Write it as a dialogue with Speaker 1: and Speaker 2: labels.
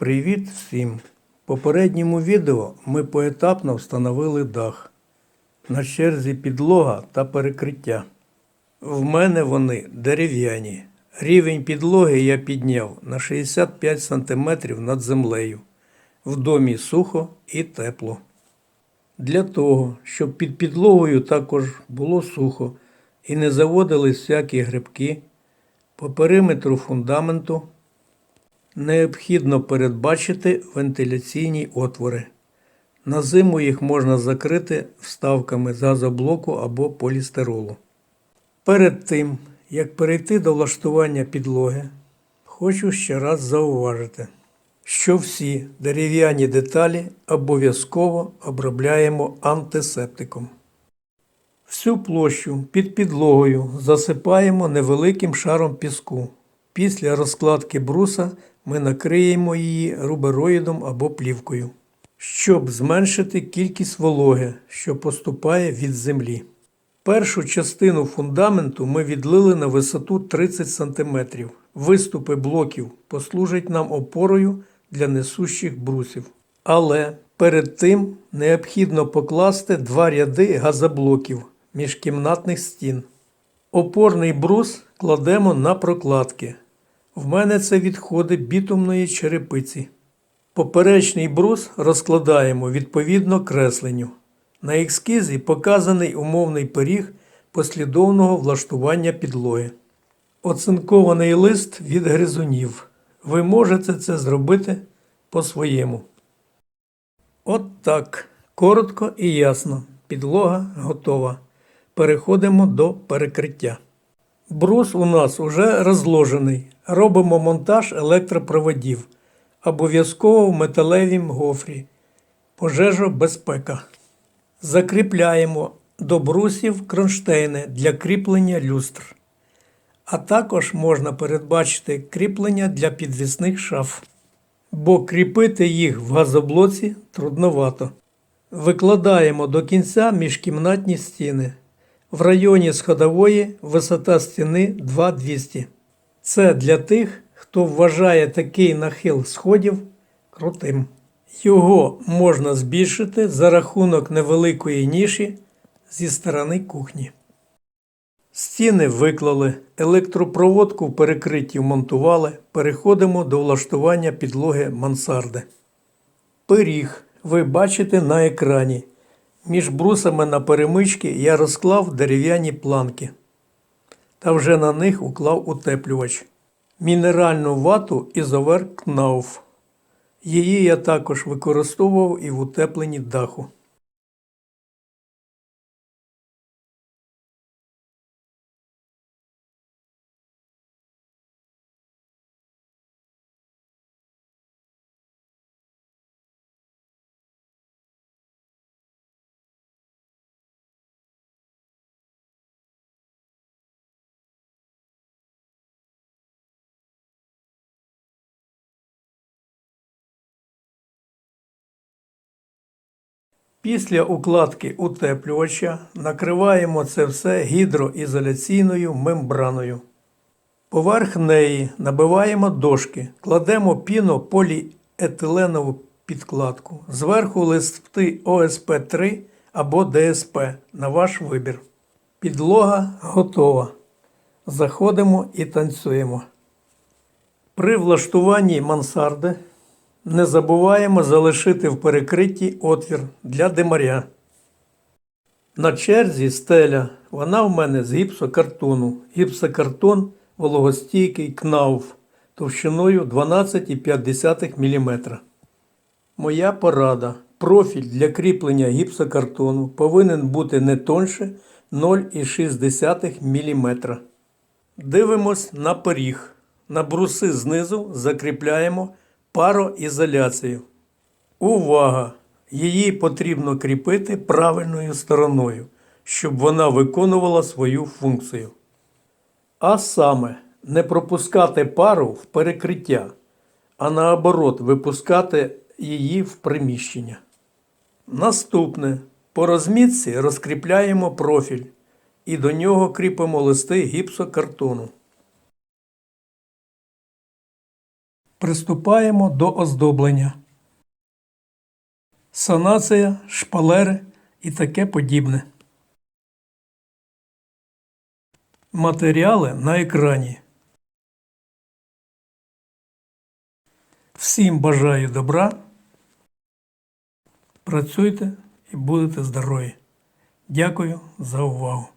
Speaker 1: Привіт всім! В попередньому відео ми поетапно встановили дах. На черзі підлога та перекриття. В мене вони дерев'яні. Рівень підлоги я підняв на 65 см над землею. В домі сухо і тепло. Для того, щоб під підлогою також було сухо і не заводились всякі грибки, по периметру фундаменту необхідно передбачити вентиляційні отвори. На зиму їх можна закрити вставками газоблоку або полістиролу. Перед тим, як перейти до влаштування підлоги, хочу ще раз зауважити, що всі дерев'яні деталі обов'язково обробляємо антисептиком. Всю площу під підлогою засипаємо невеликим шаром піску. Після розкладки бруса ми накриємо її рубероїдом або плівкою, щоб зменшити кількість вологи, що поступає від землі. Першу частину фундаменту ми відлили на висоту 30 см. Виступи блоків послужать нам опорою для несущих брусів. Але перед тим необхідно покласти два ряди газоблоків міжкімнатних стін. Опорний брус кладемо на прокладки. В мене це відходи бітумної черепиці. Поперечний брус розкладаємо відповідно кресленню. На ескізі показаний умовний пиріг послідовного влаштування підлоги. Оцинкований лист від гризунів. Ви можете це зробити по-своєму. От так. Коротко і ясно. Підлога готова. Переходимо до перекриття. Брус у нас уже розложений. Робимо монтаж електропроводів. Обов'язково в металевім гофрі. Пожежобезпека. Закріпляємо до брусів кронштейни для кріплення люстр. А також можна передбачити кріплення для підвісних шаф. Бо кріпити їх в газоблоці трудновато. Викладаємо до кінця міжкімнатні стіни. В районі сходової висота стіни 2200. Це для тих, хто вважає такий нахил сходів крутим. Його можна збільшити за рахунок невеликої ніші зі сторони кухні. Стіни виклали, електропроводку в перекритті вмонтували. Переходимо до влаштування підлоги мансарди. Пиріг ви бачите на екрані. Між брусами на перемички я розклав дерев'яні планки та вже на них уклав утеплювач. Мінеральну вату ізовер Кнауф. Її я також використовував і в утепленні даху. Після укладки утеплювача накриваємо це все гідроізоляційною мембраною. Поверх неї набиваємо дошки, кладемо пінополіетиленову підкладку. Зверху листи ОСП-3 або ДСП на ваш вибір. Підлога готова. Заходимо і танцюємо. При влаштуванні мансарди не забуваємо залишити в перекритті отвір для димаря. На черзі стеля, вона в мене з гіпсокартону. Гіпсокартон вологостійкий КНАУФ товщиною 12,5 мм. Моя порада. Профіль для кріплення гіпсокартону повинен бути не тонше 0,6 мм. Дивимось на пиріг. На бруси знизу закріпляємо пароізоляцію. Увага! Її потрібно кріпити правильною стороною, щоб вона виконувала свою функцію. А саме, не пропускати пару в перекриття, а наоборот, випускати її в приміщення. Наступне. По розмітці розкріпляємо профіль і до нього кріпимо листи гіпсокартону. Приступаємо до оздоблення. Санація, шпалери і таке подібне. Матеріали на екрані. Всім бажаю добра. Працюйте і будете здорові. Дякую за увагу.